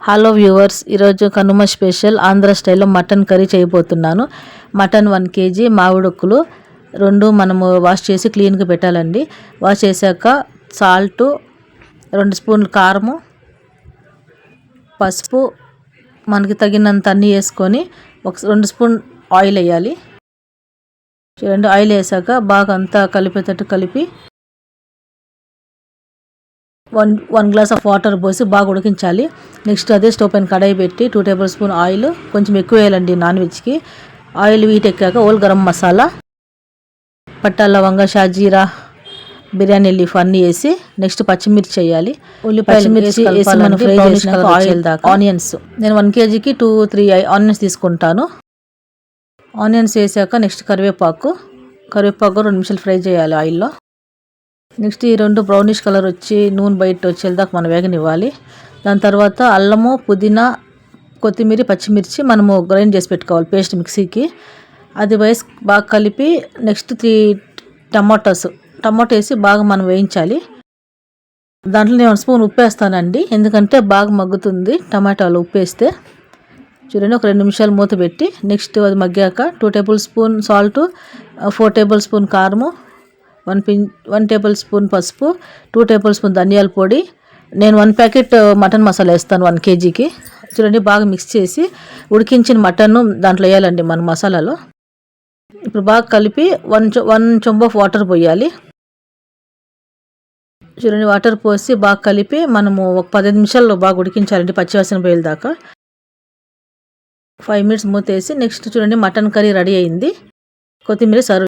Hello viewers ఈరోజు Kanuma special Andhra స్టైల్లో mutton curry చేయబోతున్నాను. మటన్ వన్ కేజీ మామిడొక్కులు రెండు మనము వాష్ చేసి క్లీన్గా పెట్టాలండి. వాష్ చేశాక సాల్టు రెండు స్పూన్లు కారము పసుపు మనకి తగినంత అన్నీ వేసుకొని ఒక రెండు స్పూన్ ఆయిల్ వేయాలి. చూడండి ఆయిల్ వేసాక బాగా అంతా కలిపేటట్టు కలిపి one one glass of water పోసి బాగా ఉడికించాలి. నెక్స్ట్ అదే స్టవ్ పైన కడాయి పెట్టి టూ టేబుల్ స్పూన్ ఆయిల్ కొంచెం ఎక్కువ వేయాలండి నాన్ వెజ్కి. ఆయిల్ వీట్ ఎక్కాక ఓల్ గరం మసాలా పట్టా లవంగ షాజీరా బిర్యానీ లీఫ్ అన్నీ వేసి నెక్స్ట్ పచ్చిమిర్చి వేయాలి. ఉల్లిపాయలు వేసి మనం ఫ్రై చేసినాక ఆయిల్ దాకా ఆనియన్స్. నేను వన్ కేజీకి టూ త్రీ ఆనియన్స్ తీసుకుంటాను. ఆనియన్స్ వేసాక నెక్స్ట్ కరివేపాకు. కరివేపాకు రెండు నిమిషాలు ఫ్రై చేయాలి ఆయిల్లో. నెక్స్ట్ ఈ రెండు బ్రౌనిష్ కలర్ వచ్చి నూనె బయట వచ్చేదాకా మనం వేగనివ్వాలి. దాని తర్వాత అల్లము పుదీనా కొత్తిమీర పచ్చిమిర్చి మనము గ్రైండ్ చేసి పెట్టుకోవాలి పేస్ట్ మిక్సీకి. అది వేసి బాగా కలిపి నెక్స్ట్ త్రీ టమాటోస్ టమాటో వేసి బాగా మనం వేయించాలి. దాంట్లో నేను స్పూన్ ఉప్పు వేస్తానండి. ఎందుకంటే బాగా మగ్గుతుంది టమాటాలు ఉప్పు వేస్తే. చూడండి ఒక రెండు నిమిషాలు మూత పెట్టి నెక్స్ట్ అది మగ్గాక two tablespoon salt four tablespoon కారము one pinch one tablespoon పసుపు టూ టేబుల్ స్పూన్ ధనియాల పొడి. నేను one packet uh, mutton masala వేస్తాను వన్ కేజీకి. చూడండి బాగా మిక్స్ చేసి ఉడికించిన మటన్ దాంట్లో వేయాలండి మన మసాలాలో. ఇప్పుడు బాగా కలిపి వన్ వన్ చెంబు ఆఫ్ వాటర్ పోయాలి. చూడండి వాటర్ పోసి బాగా కలిపి మనము ఒక పదిహేను నిమిషాల్లో బాగా ఉడికించాలండి పచ్చివాసన పోయేదాకా దాకా. ఫైవ్ మినిట్స్ మూతేసి నెక్స్ట్ చూడండి మటన్ కర్రీ రెడీ అయింది. కొత్తిమీర సర్వ్